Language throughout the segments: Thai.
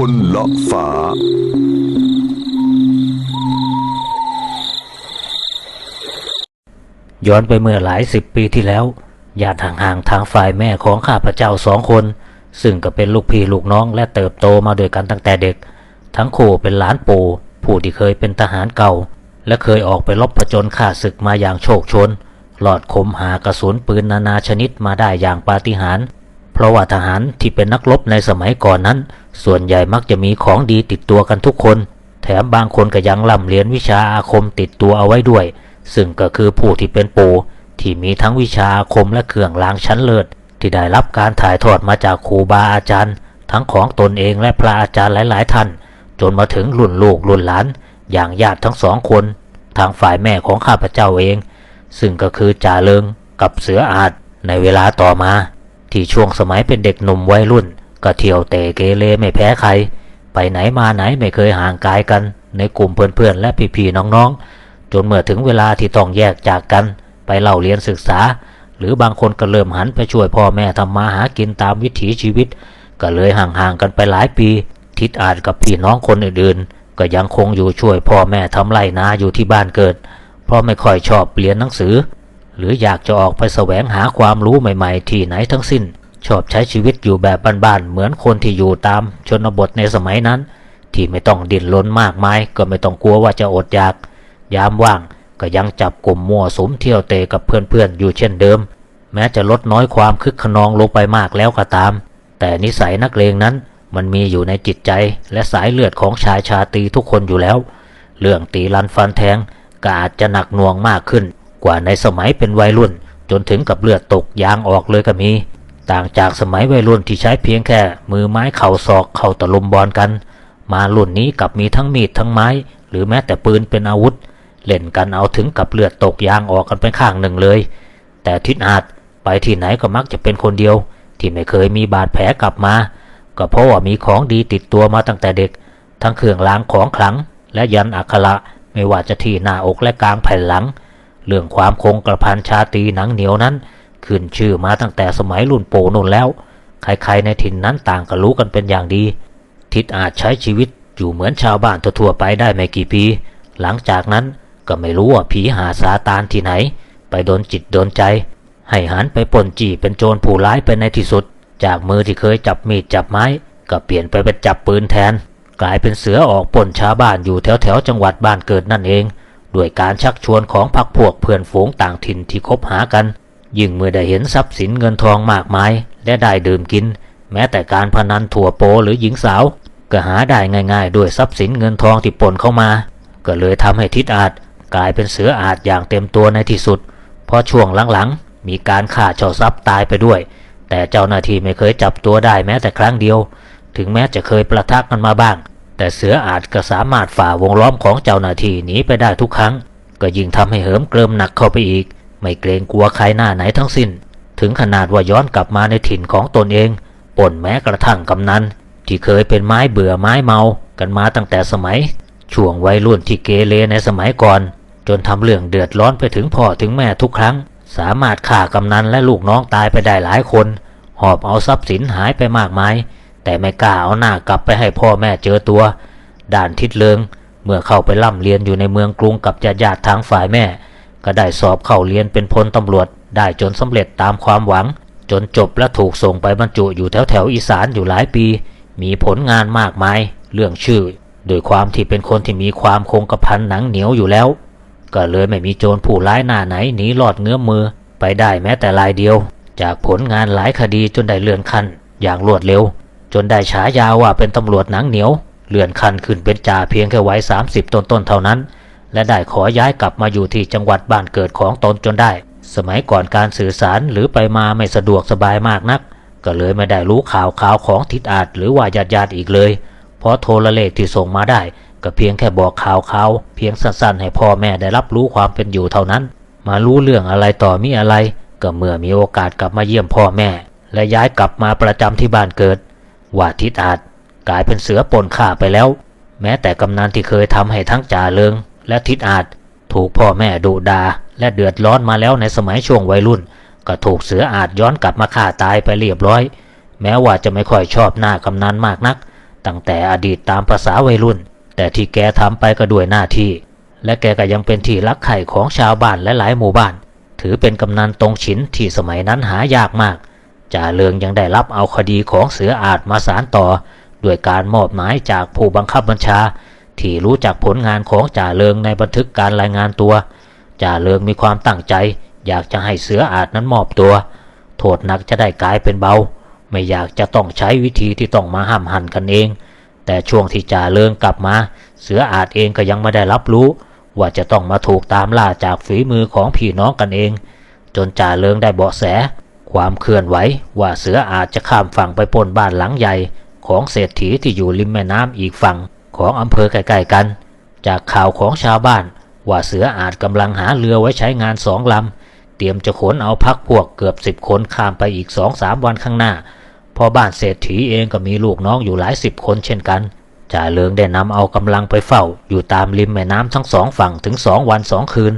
คนละฝา ย้อนไปเมื่อหลายสิบปีที่แล้วญาติห่างๆทางฝ่ายแม่ของข้าพเจ้าสองคน ซึ่งก็เป็นลูกพี่ลูกน้องและเติบโตมาด้วยกันตั้งแต่เด็ก ทั้งคู่เป็นหลานปู่ผู้ที่เคยเป็นทหารเก่า และเคยออกไปรบผจญฆ่าศึกมาอย่างโชคชน หลอดคมหากระสุนปืนนานาชนิดมาได้อย่างปาฏิหาริย์เพราะว่าทหารที่เป็นนักรบในสมัยก่อนนั้น ส่วนใหญ่มักจะมีของดีติดตัวกันทุกคน แถมบางคนก็ยังล่ำเรียนวิชาอาคมติดตัวเอาไว้ด้วย ซึ่งก็คือผู้ที่เป็นปู่ที่มีทั้งวิชาอาคมและเครื่องรางชั้นเลิศที่ได้รับการถ่ายทอดมาจากครูบาอาจารย์ ทั้งของตนเองและพระอาจารย์หลาย ๆ ท่าน จนมาถึงรุ่นลูกรุ่นหลาน อย่างญาติทั้งสองคน ทางฝ่ายแม่ของข้าพเจ้าเอง ซึ่งก็คือจ่าเลิงกับเสืออาจในเวลาต่อมา ที่ช่วงสมัยเป็นเด็กหนุ่มวัยรุ่น ก็เที่ยวเตะเกเรไม่แพ้ใคร ไปไหนมาไหนไม่เคยห่างกายกัน ในกลุ่มเพื่อนๆและพี่ๆน้องๆ จนเมื่อถึงเวลาที่ต้องแยกจากกัน ไปเล่าเรียนศึกษา หรือบางคนก็เริ่มหันไปช่วยพ่อแม่ทำมาหากินตามวิถีชีวิต ก็เลยห่างๆกันไปหลายปี ทิดอาจกับพี่น้องคนอื่นๆ ก็ยังคงอยู่ช่วยพ่อแม่ทำไรนาอยู่ที่บ้านเกิด เพราะไม่ค่อยชอบเรียนหนังสือ หรืออยากจะออกไปแสวงหาความรู้ใหม่ ๆ ที่ไหนทั้งสิ้น ชอบใช้ชีวิตอยู่แบบบ้านๆเหมือนคนที่อยู่ตามชนบทในสมัยนั้น ที่ไม่ต้องดิ้นรนมากมายก็ไม่ต้องกลัวว่าจะอดอยาก ยามว่างก็ยังจับกลุ่มมั่วสมเที่ยวเตะกับเพื่อนๆอยู่เช่นเดิม แม้จะลดน้อยความคึกขนองลงไปมากแล้วก็ตาม แต่นิสัยนักเลงนั้นมันมีอยู่ในจิตใจและสายเลือดของชายชาตรีทุกคนอยู่แล้ว เรื่องตีลันฟันแทงก็อาจจะหนักหน่วงมากขึ้น กว่าในสมัยเป็นวัยรุ่น จนถึงกับเลือดตกยางออกเลยก็มี ต่างจากสมัยวัยรุ่นที่ใช้เพียงแค่ มือไม้เข่าศอกเข่าตะลุมบอลกัน มารุ่นนี้กลับมีทั้งมีดทั้งไม้ หรือแม้แต่ปืนเป็นอาวุธ เล่นกันเอาถึงกับเลือดตกยางออกกันไปข้างหนึ่งเลย แต่ทิศอาจไปที่ไหนก็มักจะเป็นคนเดียว ที่ไม่เคยมีบาดแผลกลับมา ก็เพราะว่ามีของดีติดตัวมาตั้งแต่เด็ก ทั้งเครื่องรางของขลัง และยันอักขระไม่ว่าจะที่หน้าอกและกลางแผ่นหลัง เรื่องความคงกระพันชาตีหนังเหนียวนั้น ขึ้นชื่อมาตั้งแต่สมัยรุ่นปู่นนแล้ว ใครๆในถิ่นนั้นต่างก็รู้กันเป็นอย่างดี ทิศอาจใช้ชีวิตอยู่เหมือนชาวบ้านทั่วไปได้ไม่กี่ปี หลังจากนั้นก็ไม่รู้ว่าผีหาซาตานที่ไหน ไปโดนจิตโดนใจ ให้หันไปปนจี้เป็นโจรผู้ร้ายไปในที่สุด จากมือที่เคยจับมีดจับไม้ ก็เปลี่ยนไปเป็นจับปืนแทน กลายเป็นเสือออกปนชาวบ้านอยู่แถวแถวจังหวัดบ้านเกิดนั่นเองด้วยการชักชวนของพรรคพวกเพื่อนฝูงต่างถิ่นที่คบหากัน ยิ่งเมื่อได้เห็นทรัพย์สินเงินทองมากมาย และได้ดื่มกิน แม้แต่การพนันถั่วโปหรือหญิงสาว ก็หาได้ง่ายๆ ด้วยทรัพย์สินเงินทองที่ปนเข้ามา ก็เลยทำให้ทิศอาจกลายเป็นเสืออาจอย่างเต็มตัวในที่สุด เพราะช่วงหลังๆ มีการฆ่าเจ้าทรัพย์ตายไปด้วย แต่เจ้าหน้าที่ไม่เคยจับตัวได้แม้แต่ครั้งเดียว ถึงแม้จะเคยประทักกันมาบ้าง แต่เสืออาจก็สามารถฝ่าวงล้อมของเจ้าหน้าที่หนีไปได้ทุกครั้ง ก็ยิ่งทำให้เหิมเกริมหนักเข้าไปอีก ไม่เกรงกลัวใครหน้าไหนทั้งสิ้น ถึงขนาดว่าย้อนกลับมาในถิ่นของตนเองป่นแม้กระทั่งกำนันที่เคยเป็นไม้เบื่อไม้เมากันมาตั้งแต่สมัย ช่วงวัยรุ่นที่เกเรในสมัยก่อน จนทำเรื่องเดือดร้อนไปถึงพ่อถึงแม่ทุกครั้ง สามารถฆ่ากำนันและลูกน้องตายไปได้หลายคน หอบเอาทรัพย์สินหายไปมากมาย แต่ไม่กล้าเอาหน้ากลับไปให้พ่อแม่เจอตัว ด่านทิศเลิง เมื่อเข้าไปร่ำเรียนอยู่ในเมืองกรุงกับญาติญาติทางฝ่ายแม่ ก็ได้สอบเข้าเรียนเป็นพลตำรวจ ได้จนสำเร็จตามความหวัง จนจบและถูกส่งไปบรรจุอยู่แถวแถวอีสานอยู่หลายปี มีผลงานมากมาย เรื่องชื่อ โดยความที่เป็นคนที่มีความคงกระพันหนังเหนียวอยู่แล้ว ก็เลยไม่มีโจรผู้ร้ายหน้าไหนหนีรอดเงื้อมือ ไปได้แม้แต่รายเดียว จากผลงานหลายคดีจนได้เลื่อนขั้น อย่างรวดเร็ว จนได้ฉายาว่าเป็นตำรวจหนังเหนียว เลื่อนขั้นขึ้นเป็นจ่าเพียงแค่ไวัย30 ต้นๆเท่านั้น และได้ขอย้ายกลับมาอยู่ที่จังหวัดบ้านเกิดของตนจนได้ สมัยก่อนการสื่อสารหรือไปมาไม่สะดวกสบายมากนัก ก็เลยไม่ได้รู้ข่าวข่าวของทิศอาจหรือว่าญาติญาติอีกเลย เพราะโทรเลขที่ส่งมาได้ ก็เพียงแค่บอกข่าวข่าวเพียงสั้นๆ ให้พ่อแม่ได้รับรู้ความเป็นอยู่เท่านั้น มารู้เรื่องอะไรต่อมีอะไร ก็เมื่อมีโอกาสกลับมาเยี่ยมพ่อแม่ และย้ายกลับมาประจำที่บ้านเกิด ว่าทิศอาจกลายเป็นเสือปนข่าไปแล้ว แม้แต่กำนันที่เคยทำให้ทั้งจ่าเลิง และทิศอาจถูกพ่อแม่ดุดาและเดือดร้อนมาแล้วในสมัยช่วงวัยรุ่น ก็ถูกเสืออาจย้อนกลับมาฆ่าตายไปเรียบร้อย แม้ว่าจะไม่ค่อยชอบหน้ากำนันมากนัก ตั้งแต่อดีตตามภาษาวัยรุ่น แต่ที่แกทำไปก็ด้วยหน้าที่ และแกก็ยังเป็นที่รักใคร่ของชาวบ้านและหลายหมู่บ้าน ถือเป็นกำนันตรงฉินที่สมัยนั้นหายากมากจ่าเลืองยังได้รับเอาคดีของเสืออาจมาสารต่อ ด้วยการมอบหมายจากผู้บังคับบัญชา ที่รู้จักผลงานของจ่าเลิงในบันทึกการรายงานตัว จ่าเลิงมีความตั้งใจ อยากจะให้เสืออาจนั้นมอบตัว โทษหนักจะได้กลายเป็นเบา ไม่อยากจะต้องใช้วิธีที่ต้องมาห้ามหันกันเอง แต่ช่วงที่จ่าเลิงกลับมา เสืออาจเองก็ยังไม่ได้รับรู้ ว่าจะต้องมาถูกตามล่าจากฝีมือของพี่น้องกันเอง จนจ่าเลิงได้เบาะแส ความเคลื่อนไหวว่าเสืออาจจะข้ามฝั่งไปปล้นบ้านหลังใหญ่ของเศรษฐีที่อยู่ริมแม่น้ำอีกฝั่ง ของอำเภอใกล้ๆกัน จากข่าวของชาวบ้าน ว่าเสืออาจกำลังหาเรือไว้ใช้งานสองลำ เตรียมจะขนเอาพักพวกเกือบสิบคนข้ามไปอีกสองสามวันข้างหน้า พอบ้านเศรษฐีเองก็มีลูกน้องอยู่หลายสิบคนเช่นกันจ่าเลิงได้นำเอากำลังไปเฝ้า อยู่ตามริมแม่น้ำทั้งสองฝั่งถึงสองวันสองคืน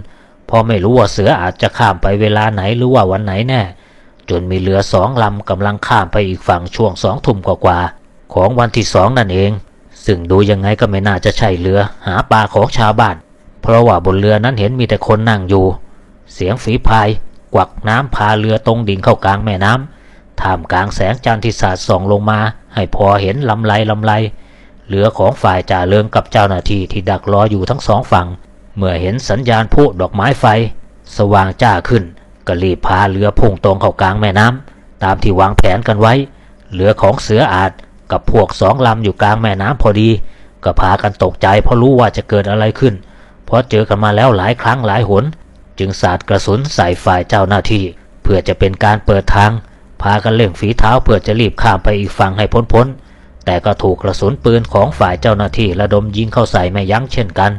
พอไม่รู้ว่าเสืออาจจะข้ามไปเวลาไหนหรือว่าวันไหนแน่ จนมีเรือสองลำกำลังข้ามไปอีกฝั่งช่วงสองทุ่มกว่าๆของวันที่สองนั่นเอง ซึ่งดูยังไงก็ไม่น่าจะใช่เรือหาปลาของชาวบ้าน เพราะว่าบนเรือนั้นเห็นมีแต่คนนั่งอยู่ เสียงฝีพาย กวักน้ำพาเรือตรงดิ่งเข้ากลางแม่น้ำท่ามกลางแสงจันทร์ที่สาดส่องลงมา ให้พอเห็นลำไรลำไรเรือของฝ่ายจ่าเลิงกับเจ้าหน้าที่ที่ดักรออยู่ทั้งสองฝั่ง เมื่อเห็นสัญญาณพลุดอกไม้ไฟ สว่างจ้าขึ้นก็รีบพาเรือพุ่งตรงเข้ากลางแม่น้ำตามที่วางแผนกันไว้ เรือของเสืออาจ กับพวกสองลำอยู่กลางแม่น้ำพอดี ก็พากันตกใจเพราะรู้ว่าจะเกิดอะไรขึ้น เพราะเจอกันมาแล้วหลายครั้งหลายหน จึงสาดกระสุนใส่ฝ่ายเจ้าหน้าที่ เพื่อจะเป็นการเปิดทาง พากันเร่งฝีเท้าเพื่อจะรีบข้ามไปอีกฝั่งให้พ้นๆแต่ก็ถูกกระสุนปืนของฝ่ายเจ้าหน้าที่ระดมยิงเข้าใส่ไม่ยั้งเช่นกัน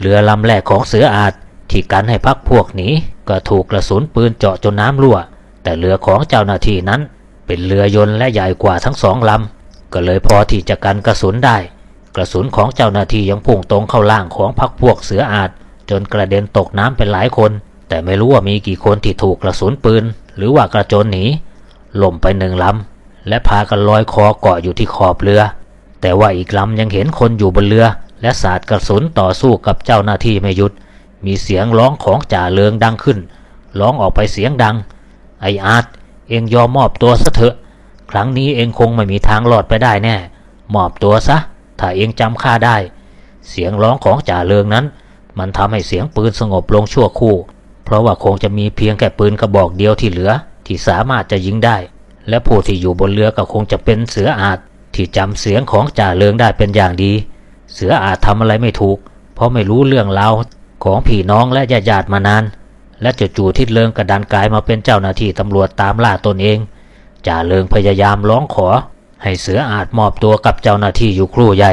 เรือลำแรกของเสืออาจที่กันให้พักพวกหนีก็ถูกกระสุนปืนเจาะจนน้ำรั่ว แต่เรือของเจ้าหน้าที่นั้นเป็นเรือยนต์และใหญ่กว่าทั้งสองลำ ก็เลยพอที่จะกันกระสุนได้ กระสุนของเจ้าหน้าที่ยังพุ่งตรงเข้าล่างของพักพวกเสืออาจ จนกระเด็นตกน้ำเป็นหลายคน แต่ไม่รู้ว่ามีกี่คนที่ถูกกระสุนปืน หรือว่ากระโจนหนีล่มไปหนึ่งลำและพากันลอยคอเกาะอยู่ที่ขอบเรือ แต่ว่าอีกลำยังเห็นคนอยู่บนเรือ และสาดกระสุนต่อสู้กับเจ้าหน้าที่ไม่หยุด มีเสียงร้องของจ่าเลืองดังขึ้นร้องออกไปเสียงดัง ไออาร์ตเองยอมมอบตัวซะเถอะ ครั้งนี้เองคงไม่มีทางรอดไปได้แน่ มอบตัวซะ ถ้าเองจำข้าได้ เสียงร้องของจ่าเลืองนั้น มันทำให้เสียงปืนสงบลงชั่วครู่ เพราะว่าคงจะมีเพียงแค่ปืนกระบอกเดียวที่เหลือ ที่สามารถจะยิงได้ และผู้ที่อยู่บนเรือก็คงจะเป็นเสืออาจที่จำเสียงของจ่าเลืองได้เป็นอย่างดี เสืออาจทำอะไรไม่ถูก เพราะไม่รู้เรื่องราวของพี่น้องและญาติญาติมานาน และจู่ๆทิดเลิงกระดันกายมาเป็นเจ้าหน้าที่ตำรวจตามล่าตนเอง จ่าเลิงพยายามร้องขอ ให้เสืออาจมอบตัวกับเจ้าหน้าที่อยู่ครู่ใหญ่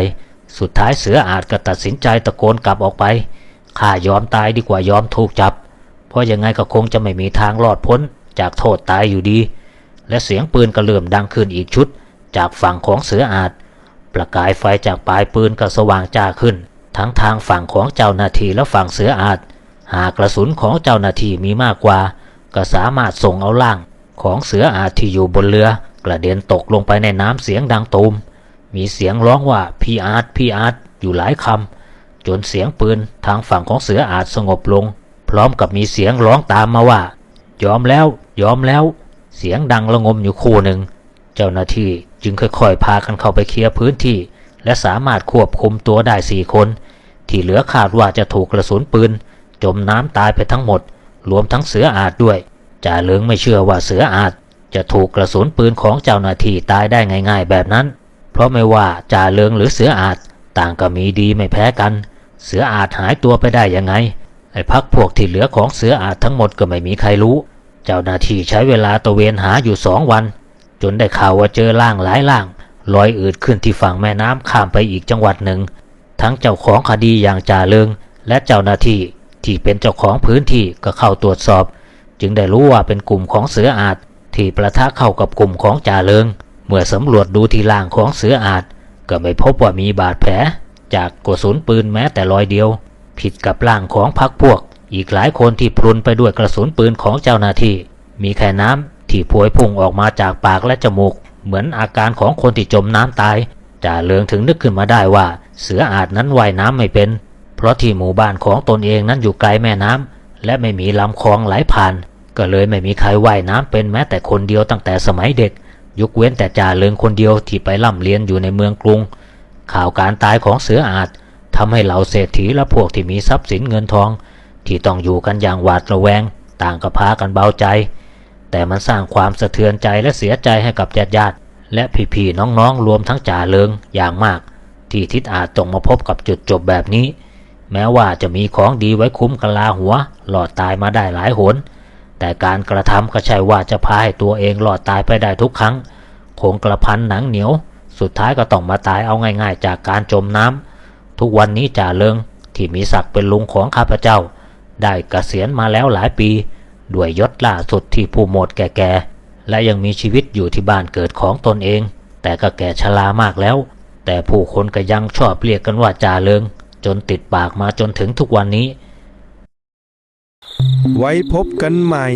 สุดท้ายเสืออาจก็ตัดสินใจตะโกนกลับออกไปข้ายอมตายดีกว่ายอมถูกจับ เพราะยังไงก็คงจะไม่มีทางรอดพ้นจากโทษตายอยู่ดี และเสียงปืนก็เริ่มดังขึ้นอีกชุด จากฝั่งของเสืออาจ ประกายไฟจากปลายปืนก็สว่างจ้าขึ้น ทั้งทางฝั่งของเจ้าหน้าที่และฝั่งเสืออาจ หากกระสุนของเจ้าหน้าที่มีมากกว่า ก็สามารถส่งเอาล่าง ของเสืออาจที่อยู่บนเรือกระเด็นตกลงไปในน้ำเสียงดังตูม มีเสียงร้องว่าพี่อาร์ตพี่อาร์ตอยู่หลายคำจนเสียงปืนทางฝั่งของเสืออาจสงบลง พร้อมกับมีเสียงร้องตามมาว่า ยอมแล้ว ยอมแล้ว เสียงดังระงมอยู่คู่หนึ่ง เจ้าหน้าที่จึงค่อยๆ พากันเข้าไปเคลียร์พื้นที่ และสามารถควบคุมตัวได้สี่คน ที่เหลือคาดว่าจะถูกกระสุนปืน จมน้ำตายไปทั้งหมด รวมทั้งเสืออาจด้วย จ่าเลิงไม่เชื่อว่าเสืออาจ จะถูกกระสุนปืนของเจ้าหน้าที่ตายได้ง่ายๆแบบนั้น เพราะไม่ว่าจ่าเลิงหรือเสืออาจ ต่างก็มีดีไม่แพ้กัน เสืออาจหายตัวไปได้ยังไง ไอ้พักพวกที่เหลือของเสืออาจทั้งหมดก็ไม่มีใครรู้ เจ้าหน้าที่ใช้เวลาตะเวนหาอยู่สองวัน จนได้ข่าวว่าเจอล่างหลายล่างลอยอืดขึ้นที่ฝั่งแม่น้ำข้ามไปอีกจังหวัดหนึ่ง ทั้งเจ้าของคดีอย่างจ่าเลิงและเจ้าหน้าที่ที่เป็นเจ้าของพื้นที่ก็เข้าตรวจสอบ จึงได้รู้ว่าเป็นกลุ่มของเสืออาจที่ประทะเข้ากับกลุ่มของจ่าเลิง เมื่อสำรวจดูที่ล่างของเสืออาจ ก็ไม่พบว่ามีบาดแผล จากกระสุนปืนแม้แต่รอยเดียว ผิดกับร่างของพักพวก อีกหลายคนที่พรุนไปด้วยกระสุนปืนของเจ้าหน้าที่ มีแค่น้ำที่พวยพุ่งออกมาจากปากและจมูก เหมือนอาการของคนที่จมน้ำตายจ่าเลืองถึงนึกขึ้นมาได้ว่า เสืออาจนั้นว่ายน้ำไม่เป็น เพราะที่หมู่บ้านของตนเองนั้นอยู่ไกลแม่น้ำและไม่มีลำคลองไหลผ่าน ก็เลยไม่มีใครว่ายน้ำเป็นแม้แต่คนเดียวตั้งแต่สมัยเด็ก ยกเว้นแต่จ่าเลืองคนเดียวที่ไปร่ำเรียนอยู่ในเมืองกรุง ข่าวการตายของเสืออาจทำให้เหล่าเศรษฐีและพวกที่มีทรัพย์สินเงินทอง ที่ต้องอยู่กันอย่างหวาดระแวง ต่างก็พากันเบาใจ แต่มันสร้างความสะเทือนใจและเสียใจให้กับญาติญาติและพี่ๆน้องๆรวมทั้งจ่าเลิงอย่างมาก ที่ทิศอาจต้องมาพบกับจุดจบแบบนี้ แม้ว่าจะมีของดีไว้คุ้มกะลาหัว หลอดตายมาได้หลายหน แต่การกระทำก็ใช่ว่าจะพาให้ตัวเองหลอดตายไปได้ทุกครั้ง คงกระพันหนังเหนียว สุดท้ายก็ต้องมาตายเอาง่าย ๆ จากการจมน้ำทุกวันนี้จ่าเลิงที่มีศักดิ์เป็นลุงของข้าพเจ้า ได้เกษียณมาแล้วหลายปี ด้วยยศล่าสุดที่ผู้หมดแก่ๆและยังมีชีวิตอยู่ที่บ้านเกิดของตนเอง แต่ก็แก่ชรามากแล้ว แต่ผู้คนก็ยังชอบเรียกกันว่าจ่าเลิง จนติดปากมาจนถึงทุกวันนี้ ไว้พบกันใหม่